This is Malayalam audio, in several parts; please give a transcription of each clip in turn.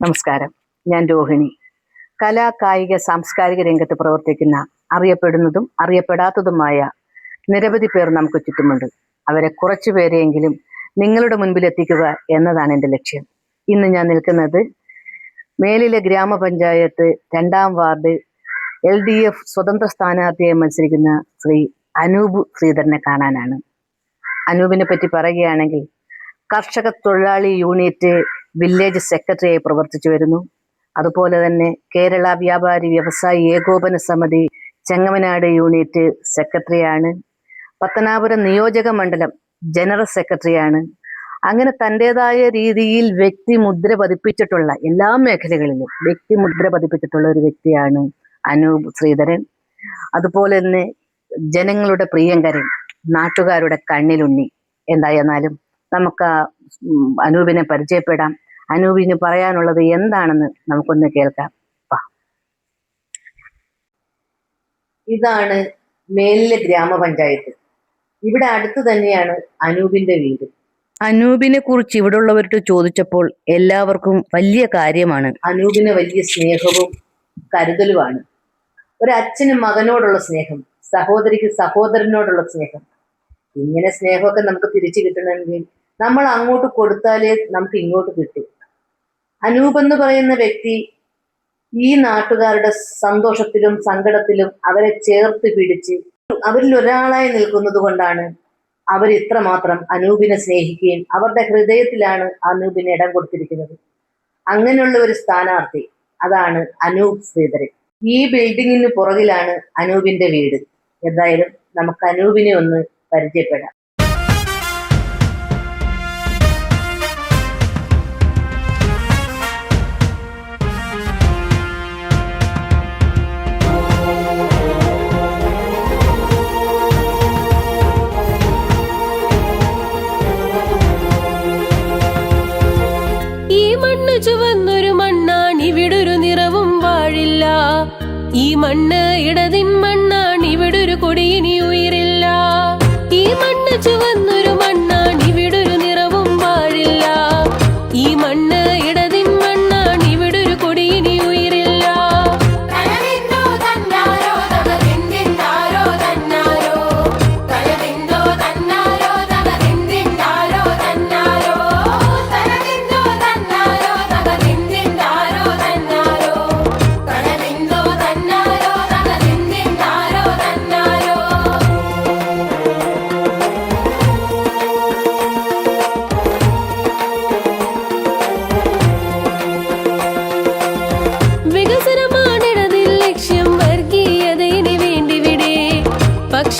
നമസ്കാരം. ഞാൻ രോഹിണി. കലാ കായിക സാംസ്കാരിക രംഗത്ത് പ്രവർത്തിക്കുന്ന അറിയപ്പെടുന്നതും അറിയപ്പെടാത്തതുമായ നിരവധി പേർ നമുക്ക് ചുറ്റുമുണ്ട്. അവരെ കുറച്ചു പേരെയെങ്കിലും നിങ്ങളുടെ മുൻപിൽ എത്തിക്കുക എന്നതാണ് എന്റെ ലക്ഷ്യം. ഇന്ന് ഞാൻ നിൽക്കുന്നത് മേലിലെ ഗ്രാമപഞ്ചായത്ത് രണ്ടാം വാർഡ് എൽ ഡി എഫ് സ്വതന്ത്ര സ്ഥാനാർത്ഥിയായി മത്സരിക്കുന്ന ശ്രീ അനൂപ് ശ്രീധരനെ കാണാനാണ്. അനൂപിനെ പറ്റി പറയുകയാണെങ്കിൽ കർഷക തൊഴിലാളി യൂണിറ്റ് വില്ലേജ് സെക്രട്ടറിയായി പ്രവർത്തിച്ചു വരുന്നു. അതുപോലെ തന്നെ കേരള വ്യാപാരി വ്യവസായി ഏകോപന സമിതി ചെങ്ങമനാട് യൂണിറ്റ് സെക്രട്ടറിയാണ്. പത്തനാപുരം നിയോജക മണ്ഡലം ജനറൽ സെക്രട്ടറിയാണ്. അങ്ങനെ തന്റെതായ രീതിയിൽ വ്യക്തി മുദ്ര പതിപ്പിച്ചിട്ടുള്ള എല്ലാ മേഖലകളിലും വ്യക്തി മുദ്ര പതിപ്പിച്ചിട്ടുള്ള ഒരു വ്യക്തിയാണ് അനൂപ് ശ്രീധരൻ. അതുപോലെ തന്നെ ജനങ്ങളുടെ പ്രിയങ്കരൻ നാട്ടുകാരുടെ കണ്ണിലുണ്ണി എന്തായിരുന്നാലും നമുക്ക് അനൂപിനെ പരിചയപ്പെടാം. അനൂപിന് പറയാനുള്ളത് എന്താണെന്ന് നമുക്കൊന്ന് കേൾക്കാം. ഇതാണ് മേലിലെ ഗ്രാമപഞ്ചായത്ത്. ഇവിടെ അടുത്ത് തന്നെയാണ് അനൂപിന്റെ വീട്. അനൂപിനെ കുറിച്ച് ഇവിടെ ഉള്ളവരോട് ചോദിച്ചപ്പോൾ എല്ലാവർക്കും വലിയ കാര്യമാണ്. അനൂപിന് വലിയ സ്നേഹവും കരുതലുമാണ്. ഒരു അച്ഛന് മകനോടുള്ള സ്നേഹം സഹോദരിക്ക് സഹോദരനോടുള്ള സ്നേഹം. ഇങ്ങനെ സ്നേഹമൊക്കെ നമുക്ക് തിരിച്ചു കിട്ടണമെങ്കിൽ നമ്മൾ അങ്ങോട്ട് കൊടുത്താലേ നമുക്ക് ഇങ്ങോട്ട് കിട്ടൂ. അനൂപ് എന്ന് പറയുന്ന വ്യക്തി ഈ നാട്ടുകാരുടെ സന്തോഷത്തിലും സങ്കടത്തിലും അവരെ ചേർത്ത് പിടിച്ച് അവരിൽ ഒരാളായി നിൽക്കുന്നത് കൊണ്ടാണ് അവർ ഇത്രമാത്രം അനൂപിനെ സ്നേഹിക്കുകയും അവരുടെ ഹൃദയത്തിലാണ് അനൂപിന് ഇടം കൊടുത്തിരിക്കുന്നത്. അങ്ങനെയുള്ള ഒരു സ്ഥാനാർത്ഥി അതാണ് അനൂപ് ശ്രീധരൻ. ഈ ബിൽഡിങ്ങിന് പുറകിലാണ് അനൂപിന്റെ വീട്. എന്തായാലും നമുക്ക് അനൂപിനെ ഒന്ന് പരിചയപ്പെടാം. ഈ മണ്ണ് ഇടതിൻ മണ്ണാണ് ഇവിടൊരു കൊടിയിനി ഉയരില്ല. ഈ മണ്ണ് ചുവന്നൊരു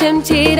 Tempted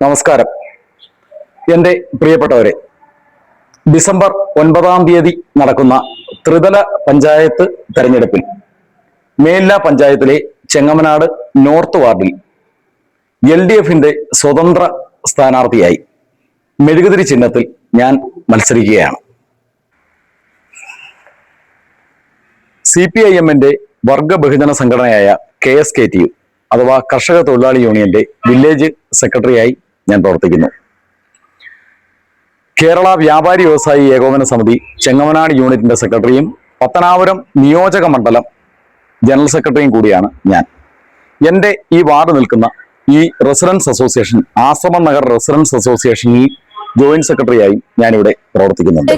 നമസ്കാരം. എന്റെ പ്രിയപ്പെട്ടവരെ ഡിസംബർ ഒൻപതാം തീയതി നടക്കുന്ന ത്രിതല പഞ്ചായത്ത് തെരഞ്ഞെടുപ്പിൽ മേല്ല പഞ്ചായത്തിലെ ചെങ്ങമനാട് നോർത്ത് വാർഡിൽ എൽ ഡി എഫിന്റെ സ്വതന്ത്ര സ്ഥാനാർത്ഥിയായി മെഴുകുതിരി ചിഹ്നത്തിൽ ഞാൻ മത്സരിക്കുകയാണ്. സി പി ഐ എമ്മിന്റെ വർഗ ബഹുജന സംഘടനയായ K S K T U അഥവാ കർഷക തൊഴിലാളി യൂണിയന്റെ വില്ലേജ് സെക്രട്ടറിയായി ഞാൻ പ്രവർത്തിക്കുന്നു. കേരള വ്യാപാരി വ്യവസായി ഏകോപന സമിതി ചെങ്ങമനാട് യൂണിറ്റിന്റെ സെക്രട്ടറിയും പത്തനാപുരം നിയോജക മണ്ഡലം ജനറൽ സെക്രട്ടറിയും കൂടിയാണ് ഞാൻ. എന്റെ ഈ വാർഡ് നിൽക്കുന്ന ഈ residence association Ashramam Nagar residence അസോസിയേഷനിൽ joint സെക്രട്ടറിയായും ഞാനിവിടെ പ്രവർത്തിക്കുന്നുണ്ട്.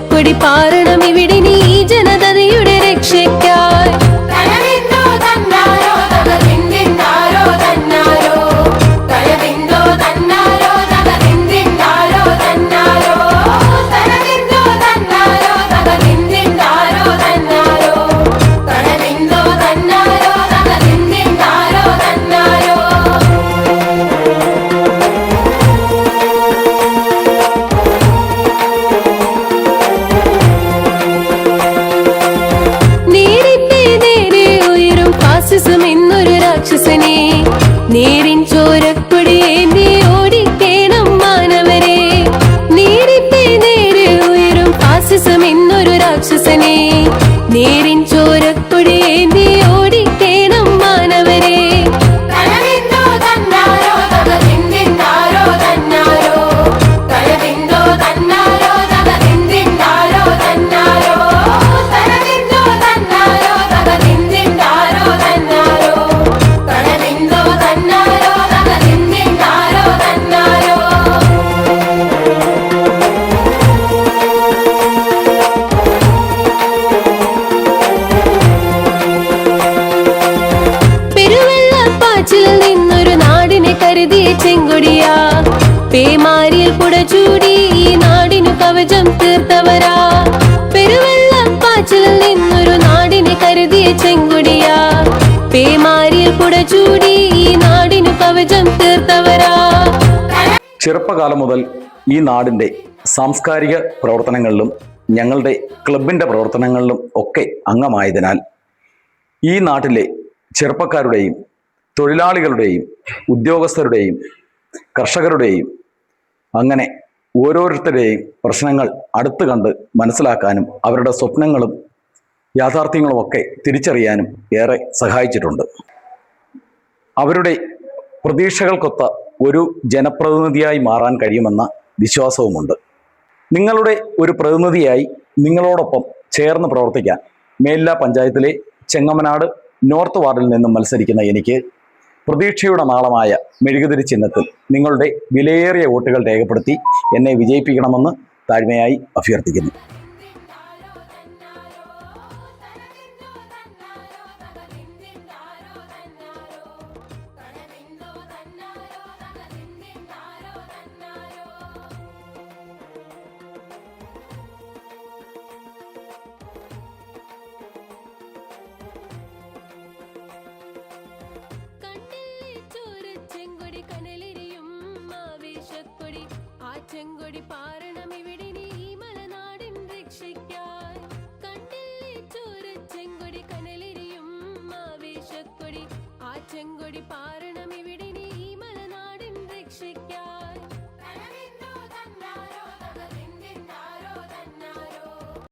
ചെങ്കൊടിയാ. പേമാരിയിൽ പുടചൂടി ഈ നാടിനു കവചം തീർത്തവരാ. പെരുവെള്ളപ്പാച്ചിൽ നിന്നൊരു നാടിനെ കരുതിയ ചെങ്കൊടിയാ. പേമാരിയിൽ പുടചൂടി ഈ നാടിനു കവചം തീർത്തവരാ. ചെറുപ്പകാലം മുതൽ ഈ നാടിന്റെ സാംസ്കാരിക പ്രവർത്തനങ്ങളിലും ഞങ്ങളുടെ ക്ലബിന്റെ പ്രവർത്തനങ്ങളിലും ഒക്കെ അംഗമായതിനാൽ ഈ നാട്ടിലെ ചെറുപ്പക്കാരുടെയും തൊഴിലാളികളുടെയും ഉദ്യോഗസ്ഥരുടെയും കർഷകരുടെയും അങ്ങനെ ഓരോരുത്തരുടെയും പ്രശ്നങ്ങൾ അടുത്ത് കണ്ട് മനസ്സിലാക്കാനും അവരുടെ സ്വപ്നങ്ങളും യാഥാർത്ഥ്യങ്ങളും ഒക്കെ തിരിച്ചറിയാനും ഏറെ സഹായിച്ചിട്ടുണ്ട്. അവരുടെ പ്രതീക്ഷകൾക്കൊത്ത ഒരു ജനപ്രതിനിധിയായി മാറാൻ കഴിയുമെന്ന വിശ്വാസവുമുണ്ട്. നിങ്ങളുടെ ഒരു പ്രതിനിധിയായി നിങ്ങളോടൊപ്പം ചേർന്ന് പ്രവർത്തിക്കാൻ മേലില പഞ്ചായത്തിലെ ചെങ്ങമനാട് നോർത്ത് വാർഡിൽ നിന്നും മത്സരിക്കുന്ന എനിക്ക് പ്രതീക്ഷയുടെ നാളമായ മെഴുകുതിരി ചിഹ്നത്തിൽ നിങ്ങളുടെ വിലയേറിയ വോട്ടുകൾ രേഖപ്പെടുത്തി എന്നെ വിജയിപ്പിക്കണമെന്ന് താഴ്മയായി അഭ്യർത്ഥിക്കുന്നു. ആ ചെങ്കൊടി പാറണം